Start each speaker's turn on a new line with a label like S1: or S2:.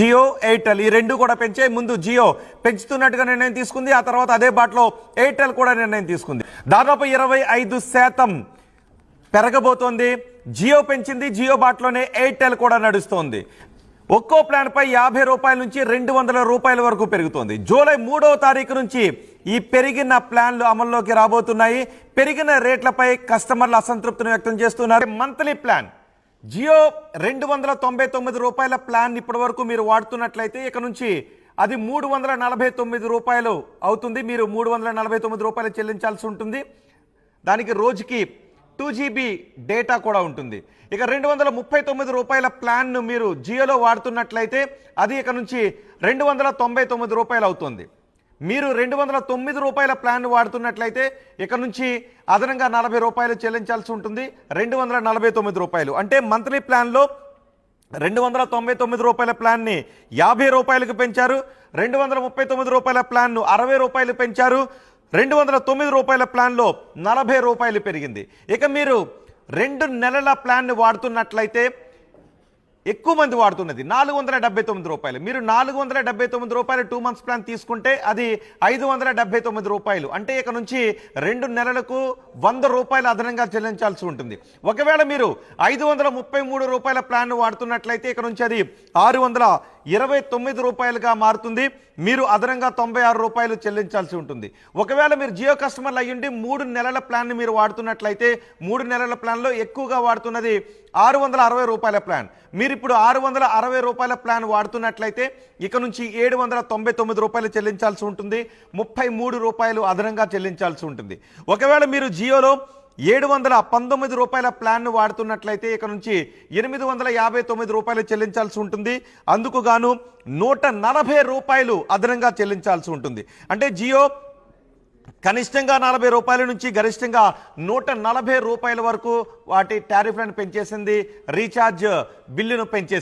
S1: Jio Airtel ఈ రెండు కూడా పెంచే ముందు జియో పెంచుతున్నట్టుగా నిర్ణయం తీసుకుంది. ఆ తర్వాత అదే బాటలో ఎయిర్టెల్ కూడా నిర్ణయం తీసుకుంది. దాదాపు ఇరవై ఐదు శాతం పెరగబోతోంది. జియో పెంచింది. జియో బాట్లోనే ఎయిర్టెల్ కూడా నడుస్తోంది. ఒక్కో ప్లాన్పై యాభై రూపాయల నుంచి రెండు వందల రూపాయల వరకు పెరుగుతోంది. జూలై మూడవ తారీఖు నుంచి ఈ పెరిగిన ప్లాన్లు అమల్లోకి రాబోతున్నాయి. పెరిగిన రేట్లపై కస్టమర్లు అసంతృప్తిని వ్యక్తం చేస్తున్నారు. Monthly plan. జియో రెండు వందల తొంభై తొమ్మిది రూపాయల ప్లాన్ ఇప్పటి వరకు మీరు వాడుతున్నట్లయితే ఇక నుంచి అది మూడు వందల నలభై తొమ్మిది రూపాయలు అవుతుంది. మీరు మూడు వందల నలభై తొమ్మిది రూపాయలు చెల్లించాల్సి ఉంటుంది. దానికి రోజుకి టూ జీబీ డేటా కూడా ఉంటుంది. ఇక రెండు వందల ముప్పై తొమ్మిది రూపాయల ప్లాన్ను మీరు జియోలో వాడుతున్నట్లయితే అది ఇక నుంచి రెండు వందల తొంభై తొమ్మిది రూపాయలు అవుతుంది. మీరు రెండు వందల తొమ్మిది రూపాయల ప్లాన్ వాడుతున్నట్లయితే ఇక నుంచి అదనంగా నలభై రూపాయలు చెల్లించాల్సి ఉంటుంది. రెండు వందల నలభై తొమ్మిది రూపాయలు. అంటే మంత్లీ ప్లాన్లో రెండు వందల తొంభై తొమ్మిది రూపాయల ప్లాన్ని యాభై రూపాయలకు పెంచారు. రెండు వందల ముప్పై తొమ్మిది రూపాయల ప్లాన్ను అరవై రూపాయలు పెంచారు. రెండు వందల తొమ్మిది రూపాయల ప్లాన్లో నలభై రూపాయలు పెరిగింది. ఇక మీరు రెండు నెలల ప్లాన్ని వాడుతున్నట్లయితే ఎక్కువ మంది వాడుతున్నది. నాలుగు వందల డెబ్బై తొమ్మిది రూపాయలు. మీరు నాలుగు వందల డెబ్బై తొమ్మిది రూపాయలు టూ మంత్స్ ప్లాన్ తీసుకుంటే అది ఐదు వందల డెబ్బై తొమ్మిది రూపాయలు. అంటే ఇక నుంచి రెండు నెలలకు వంద రూపాయలు అదనంగా చెల్లించాల్సి ఉంటుంది. ఒకవేళ మీరు ఐదు వందల ముప్పై మూడు రూపాయల ప్లాన్ వాడుతున్నట్లయితే ఇక నుంచి అది ఆరు వందల ఇరవై తొమ్మిది రూపాయలుగా మారుతుంది. మీరు అదనంగా తొంభై ఆరు రూపాయలు చెల్లించాల్సి ఉంటుంది. ఒకవేళ మీరు జియో కస్టమర్లు అయ్యుండి మూడు నెలల ప్లాన్ని మీరు వాడుతున్నట్లయితే మూడు నెలల ప్లాన్లో ఎక్కువగా వాడుతున్నది ఆరు వందల అరవై రూపాయల ప్లాన్. మీరు ఇప్పుడు ఆరు వందల అరవై రూపాయల ప్లాన్ వాడుతున్నట్లయితే ఇక నుంచి ఏడు వందల తొంభై తొమ్మిది రూపాయలు చెల్లించాల్సి ఉంటుంది. ముప్పై మూడు రూపాయలు అదనంగా చెల్లించాల్సి ఉంటుంది. ఒకవేళ మీరు జియోలో ఏడు వందల పంతొమ్మిది రూపాయల ప్లాన్ను వాడుతున్నట్లయితే ఇక నుంచి ఎనిమిది వందల యాభై తొమ్మిది రూపాయలు చెల్లించాల్సి ఉంటుంది. అందుకు గాను నూట నలభై రూపాయలు అదనంగా చెల్లించాల్సి ఉంటుంది. అంటే జియో కనిష్టంగా నలభై రూపాయల నుంచి గరిష్టంగా నూట నలభై రూపాయల వరకు వాటి టారిఫ్లను పెంచేసింది. రీఛార్జ్ బిల్లును పెంచేసింది.